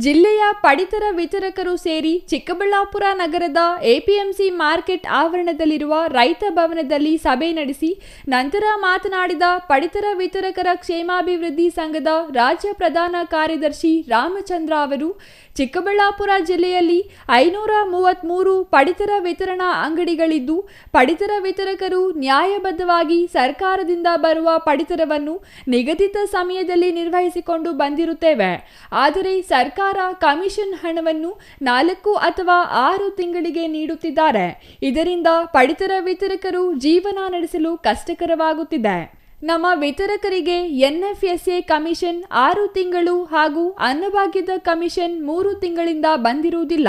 Celil ಪಡಿತರ ವಿತರಕರು ಸೇರಿ ಚಿಕ್ಕಬಳ್ಳಾಪುರ ನಗರದ ಎಪಿಎಂಸಿ ಮಾರ್ಕೆಟ್ ಆವರಣದಲ್ಲಿರುವ ರೈತ ಭವನದಲ್ಲಿ ಸಭೆ ನಡೆಸಿ ನಂತರ ಮಾತನಾಡಿದ ಪಡಿತರ ವಿತರಕರ ಕ್ಷೇಮಾಭಿವೃದ್ಧಿ ಸಂಘದ ರಾಜ್ಯ ಪ್ರಧಾನ ಕಾರ್ಯದರ್ಶಿ ರಾಮಚಂದ್ರ ಅವರು, ಚಿಕ್ಕಬಳ್ಳಾಪುರ ಜಿಲ್ಲೆಯಲ್ಲಿ ಐನೂರ ಪಡಿತರ ವಿತರಣಾ ಅಂಗಡಿಗಳಿದ್ದು, ಪಡಿತರ ವಿತರಕರು ನ್ಯಾಯಬದ್ಧವಾಗಿ ಸರ್ಕಾರದಿಂದ ಬರುವ ಪಡಿತರವನ್ನು ನಿಗದಿತ ಸಮಯದಲ್ಲಿ ನಿರ್ವಹಿಸಿಕೊಂಡು ಬಂದಿರುತ್ತೇವೆ. ಆದರೆ ಸರ್ಕಾರ ಕಮಿಷನ್ ಹಣವನ್ನು ನಾಲ್ಕು ಅಥವಾ ಆರು ತಿಂಗಳಿಗೆ ನೀಡುತ್ತಿದ್ದಾರೆ. ಇದರಿಂದ ಪಡಿತರ ವಿತರಕರು ಜೀವನ ನಡೆಸಲು ಕಷ್ಟಕರವಾಗುತ್ತಿದೆ. ನಮ್ಮ ವಿತರಕರಿಗೆ ಎನ್ಎಫ್ಎಸ್ಎ ಕಮಿಷನ್ ಆರು ತಿಂಗಳು ಹಾಗೂ ಅನ್ನಭಾಗ್ಯದ ಕಮಿಷನ್ ಮೂರು ತಿಂಗಳಿಂದ ಬಂದಿರುವುದಿಲ್ಲ.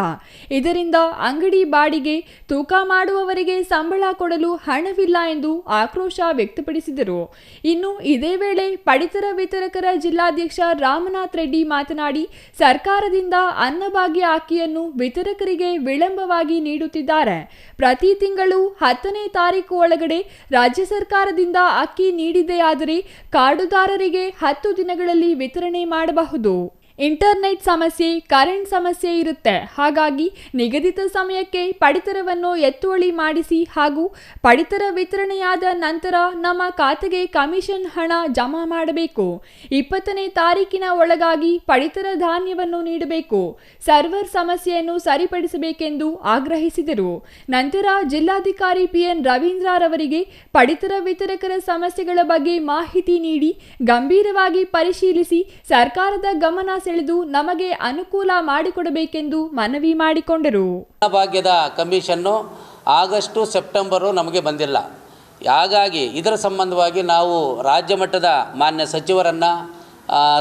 ಇದರಿಂದ ಅಂಗಡಿ ಬಾಡಿಗೆ, ತೂಕ ಮಾಡುವವರಿಗೆ ಸಂಬಳ ಕೊಡಲು ಹಣವಿಲ್ಲ ಎಂದು ಆಕ್ರೋಶ ವ್ಯಕ್ತಪಡಿಸಿದರು. ಇನ್ನು ಇದೇ ವೇಳೆ ಪಡಿತರ ವಿತರಕರ ಜಿಲ್ಲಾಧ್ಯಕ್ಷ ರಾಮನಾಥ್ ರೆಡ್ಡಿ ಮಾತನಾಡಿ, ಸರ್ಕಾರದಿಂದ ಅನ್ನಭಾಗ್ಯ ಅಕ್ಕಿಯನ್ನು ವಿತರಕರಿಗೆ ವಿಳಂಬವಾಗಿ ನೀಡುತ್ತಿದ್ದಾರೆ. ಪ್ರತಿ ತಿಂಗಳು ಹತ್ತನೇ ತಾರೀಕು ಒಳಗಡೆ ರಾಜ್ಯ ಸರ್ಕಾರದಿಂದ ಅಕ್ಕಿ ನೀಡಿದೆಯಾದರೆ ಕಾರ್ಡುದಾರರಿಗೆ ಹತ್ತು ದಿನಗಳಲ್ಲಿ ವಿತರಣೆ ಮಾಡಬಹುದು. ಇಂಟರ್ನೆಟ್ ಸಮಸ್ಯೆ, ಕರೆಂಟ್ ಸಮಸ್ಯೆ ಇರುತ್ತೆ. ಹಾಗಾಗಿ ನಿಗದಿತ ಸಮಯಕ್ಕೆ ಪಡಿತರವನ್ನು ಎತ್ತುವಳಿ ಮಾಡಿಸಿ ಹಾಗೂ ಪಡಿತರ ವಿತರಣೆಯಾದ ನಂತರ ನಮ್ಮ ಖಾತೆಗೆ ಕಮಿಷನ್ ಹಣ ಜಮಾ ಮಾಡಬೇಕು. ಇಪ್ಪತ್ತನೇ ತಾರೀಕಿನ ಒಳಗಾಗಿ ಪಡಿತರ ಧಾನ್ಯವನ್ನು ನೀಡಬೇಕು. ಸರ್ವರ್ ಸಮಸ್ಯೆಯನ್ನು ಸರಿಪಡಿಸಬೇಕೆಂದು ಆಗ್ರಹಿಸಿದರು. ನಂತರ ಜಿಲ್ಲಾಧಿಕಾರಿ ಪಿಎನ್ ರವೀಂದ್ರರವರಿಗೆ ಪಡಿತರ ವಿತರಕರ ಸಮಸ್ಯೆಗಳ ಬಗ್ಗೆ ಮಾಹಿತಿ ನೀಡಿ ಗಂಭೀರವಾಗಿ ಪರಿಶೀಲಿಸಿ ಸರ್ಕಾರದ ಗಮನ ಸೆಳೆದು ನಮಗೆ ಅನುಕೂಲ ಮಾಡಿಕೊಡಬೇಕೆಂದು ಮನವಿ ಮಾಡಿಕೊಂಡರು. ಭಾಗ್ಯದ ಕಮಿಷನ್ನು ಆಗಸ್ಟು ಸೆಪ್ಟೆಂಬರು ನಮಗೆ ಬಂದಿಲ್ಲ. ಹಾಗಾಗಿ ಇದರ ಸಂಬಂಧವಾಗಿ ನಾವು ರಾಜ್ಯ ಮಟ್ಟದ ಮಾನ್ಯ ಸಚಿವರನ್ನು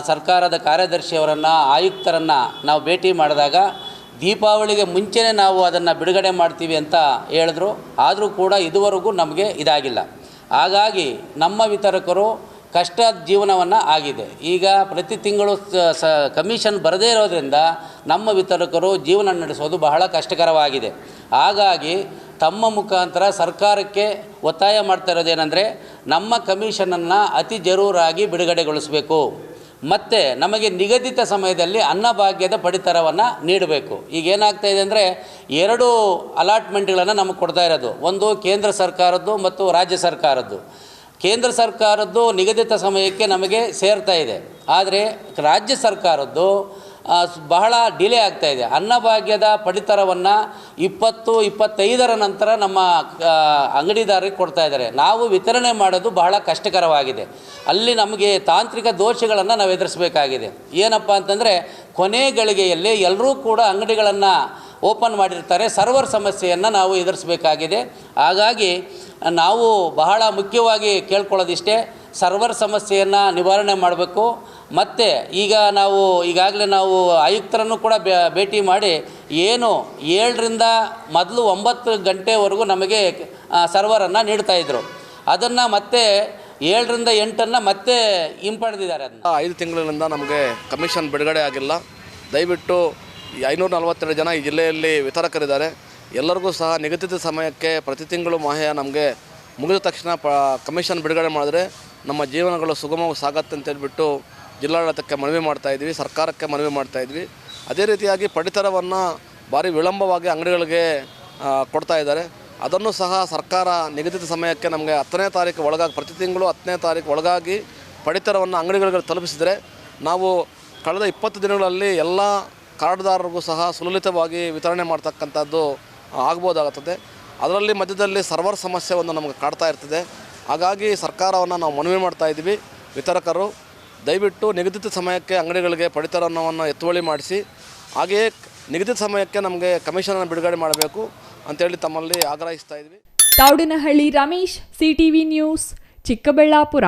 ಸರ್ಕಾರದ ಕಾರ್ಯದರ್ಶಿಯವರನ್ನು ಆಯುಕ್ತರನ್ನು ನಾವು ಭೇಟಿ ಮಾಡಿದಾಗ ದೀಪಾವಳಿಗೆ ಮುಂಚೆನೇ ನಾವು ಅದನ್ನು ಬಿಡುಗಡೆ ಮಾಡ್ತೀವಿ ಅಂತ ಹೇಳಿದ್ರು. ಆದರೂ ಕೂಡ ಇದುವರೆಗೂ ನಮಗೆ ಇದಾಗಿಲ್ಲ. ಹಾಗಾಗಿ ನಮ್ಮ ವಿತರಕರು ಕಷ್ಟ ಜೀವನವನ್ನು ಆಗಿದೆ. ಈಗ ಪ್ರತಿ ತಿಂಗಳು ಸ- ಕಮಿಷನ್ ಬರದೇ ಇರೋದರಿಂದ ನಮ್ಮ ವಿತರಕರು ಜೀವನ ನಡೆಸೋದು ಬಹಳ ಕಷ್ಟಕರವಾಗಿದೆ. ಹಾಗಾಗಿ ತಮ್ಮ ಮುಖಾಂತರ ಸರ್ಕಾರಕ್ಕೆ ಒತ್ತಾಯ ಮಾಡ್ತಾ ಇರೋದೇನೆಂದರೆ ನಮ್ಮ ಕಮಿಷನನ್ನು ಅತಿ ಜರೂರಾಗಿ ಬಿಡುಗಡೆಗೊಳಿಸಬೇಕು. ಮತ್ತು ನಮಗೆ ನಿಗದಿತ ಸಮಯದಲ್ಲಿ ಅನ್ನಭಾಗ್ಯದ ಪಡಿತರವನ್ನು ನೀಡಬೇಕು. ಈಗ ಏನಾಗ್ತಾ ಇದೆ ಅಂದರೆ ಎರಡು ಅಲಾಟ್ಮೆಂಟ್ಗಳನ್ನು ನಮಗೆ ಕೊಡ್ತಾ ಇರೋದು. ಒಂದು ಕೇಂದ್ರ ಸರ್ಕಾರದ್ದು ಮತ್ತು ರಾಜ್ಯ ಸರ್ಕಾರದ್ದು. ಕೇಂದ್ರ ಸರ್ಕಾರದ್ದು ನಿಗದಿತ ಸಮಯಕ್ಕೆ ನಮಗೆ ಸೇರ್ತಾ ಇದೆ. ಆದರೆ ರಾಜ್ಯ ಸರ್ಕಾರದ್ದು ಬಹಳ ಡಿಲೇ ಆಗ್ತಾ ಇದೆ. ಅನ್ನಭಾಗ್ಯದ ಪಡಿತರವನ್ನು ಇಪ್ಪತ್ತು, ಇಪ್ಪತ್ತೈದರ ನಂತರ ನಮ್ಮ ಅಂಗಡಿದಾರರಿಗೆ ಕೊಡ್ತಾ ಇದ್ದಾರೆ. ನಾವು ವಿತರಣೆ ಮಾಡೋದು ಬಹಳ ಕಷ್ಟಕರವಾಗಿದೆ. ಅಲ್ಲಿ ನಮಗೆ ತಾಂತ್ರಿಕ ದೋಷಗಳನ್ನು ನಾವು ಎದುರಿಸಬೇಕಾಗಿದೆ ಏನಪ್ಪ ಅಂತಂದರೆ ಕೊನೆ ಗಳಿಗೆಯಲ್ಲಿ ಎಲ್ಲರೂ ಕೂಡ ಅಂಗಡಿಗಳನ್ನು ಓಪನ್ ಮಾಡಿರ್ತಾರೆ. ಸರ್ವರ್ ಸಮಸ್ಯೆಯನ್ನು ನಾವು ಎದುರಿಸಬೇಕಾಗಿದೆ. ಹಾಗಾಗಿ ನಾವು ಬಹಳ ಮುಖ್ಯವಾಗಿ ಕೇಳ್ಕೊಳ್ಳೋದಿಷ್ಟೇ, ಸರ್ವರ್ ಸಮಸ್ಯೆಯನ್ನು ನಿವಾರಣೆ ಮಾಡಬೇಕು. ಮತ್ತು ಈಗ ನಾವು ಈಗಾಗಲೇ ನಾವು ಆಯುಕ್ತರನ್ನು ಕೂಡ ಭೇಟಿ ಮಾಡಿ ಏನು ಏಳರಿಂದ ಮೊದಲು ಒಂಬತ್ತು ಗಂಟೆವರೆಗೂ ನಮಗೆ ಸರ್ವರನ್ನು ನೀಡ್ತಾಯಿದ್ರು ಅದನ್ನು ಮತ್ತೆ ಏಳರಿಂದ ಎಂಟನ್ನು ಮತ್ತೆ ಹಿಂಪಡೆದಿದ್ದಾರೆ ಅದನ್ನ. ಐದು ತಿಂಗಳಿಂದ ನಮಗೆ ಕಮಿಷನ್ ಬಿಡುಗಡೆ ಆಗಿಲ್ಲ. ದಯವಿಟ್ಟು ಐನೂರ ನಲವತ್ತೆರಡು ಜನ ಈ ಜಿಲ್ಲೆಯಲ್ಲಿ ವಿತರಕರಿದ್ದಾರೆ. ಎಲ್ಲರಿಗೂ ಸಹ ನಿಗದಿತ ಸಮಯಕ್ಕೆ ಪ್ರತಿ ತಿಂಗಳು ಮಾಹೆಯ ನಮಗೆ ಮುಗಿದ ತಕ್ಷಣ ಪ ಕಮಿಷನ್ ಬಿಡುಗಡೆ ಮಾಡಿದ್ರೆ ನಮ್ಮ ಜೀವನಗಳು ಸುಗಮವಾಗಿ ಸಾಗತ್ತೆ ಅಂತ ಹೇಳಿಬಿಟ್ಟು ಜಿಲ್ಲಾಡಳಿತಕ್ಕೆ ಮನವಿ ಮಾಡ್ತಾಯಿದ್ವಿ ಸರ್ಕಾರಕ್ಕೆ ಮನವಿ ಮಾಡ್ತಾಯಿದ್ವಿ ಅದೇ ರೀತಿಯಾಗಿ ಪಡಿತರವನ್ನು ಭಾರಿ ವಿಳಂಬವಾಗಿ ಅಂಗಡಿಗಳಿಗೆ ಕೊಡ್ತಾ ಇದ್ದಾರೆ. ಅದನ್ನು ಸಹ ಸರ್ಕಾರ ನಿಗದಿತ ಸಮಯಕ್ಕೆ ನಮಗೆ ಹತ್ತನೇ ತಾರೀಕು ಒಳಗಾಗಿ, ಪ್ರತಿ ತಿಂಗಳು ಹತ್ತನೇ ತಾರೀಕು ಒಳಗಾಗಿ ಪಡಿತರವನ್ನು ಅಂಗಡಿಗಳಿಗೆ ತಲುಪಿಸಿದರೆ ನಾವು ಕಳೆದ ಇಪ್ಪತ್ತು ದಿನಗಳಲ್ಲಿ ಎಲ್ಲ ಕಾರ್ಡ್ದಾರರಿಗೂ ಸಹ ಸುಲಲಿತವಾಗಿ ವಿತರಣೆ ಮಾಡ್ತಕ್ಕಂಥದ್ದು ಆಗ್ಬೋದಾಗುತ್ತದೆ. ಅದರಲ್ಲಿ ಮಧ್ಯದಲ್ಲಿ ಸರ್ವರ್ ಸಮಸ್ಯೆ ಒಂದು ನಮಗೆ ಕಾಡ್ತಾ ಇರ್ತದೆ. ಹಾಗಾಗಿ ಸರ್ಕಾರವನ್ನು ನಾವು ಮನವಿ ಮಾಡ್ತಾ ಇದ್ದೀವಿ. ವಿತರಕರು, ದಯವಿಟ್ಟು ನಿಗದಿತ ಸಮಯಕ್ಕೆ ಅಂಗಡಿಗಳಿಗೆ ಪಡಿತರವನ್ನು ಎತ್ತುವಳಿ ಮಾಡಿಸಿ, ಹಾಗೆಯೇ ನಿಗದಿತ ಸಮಯಕ್ಕೆ ನಮಗೆ ಕಮಿಷನನ್ನು ಬಿಡುಗಡೆ ಮಾಡಬೇಕು ಅಂತೇಳಿ ತಮ್ಮಲ್ಲಿ ಆಗ್ರಹಿಸ್ತಾ ಇದ್ವಿ ತಾವಡಿನಹಳ್ಳಿ ರಮೇಶ್, ಸಿಟಿವಿ ನ್ಯೂಸ್, ಚಿಕ್ಕಬಳ್ಳಾಪುರ.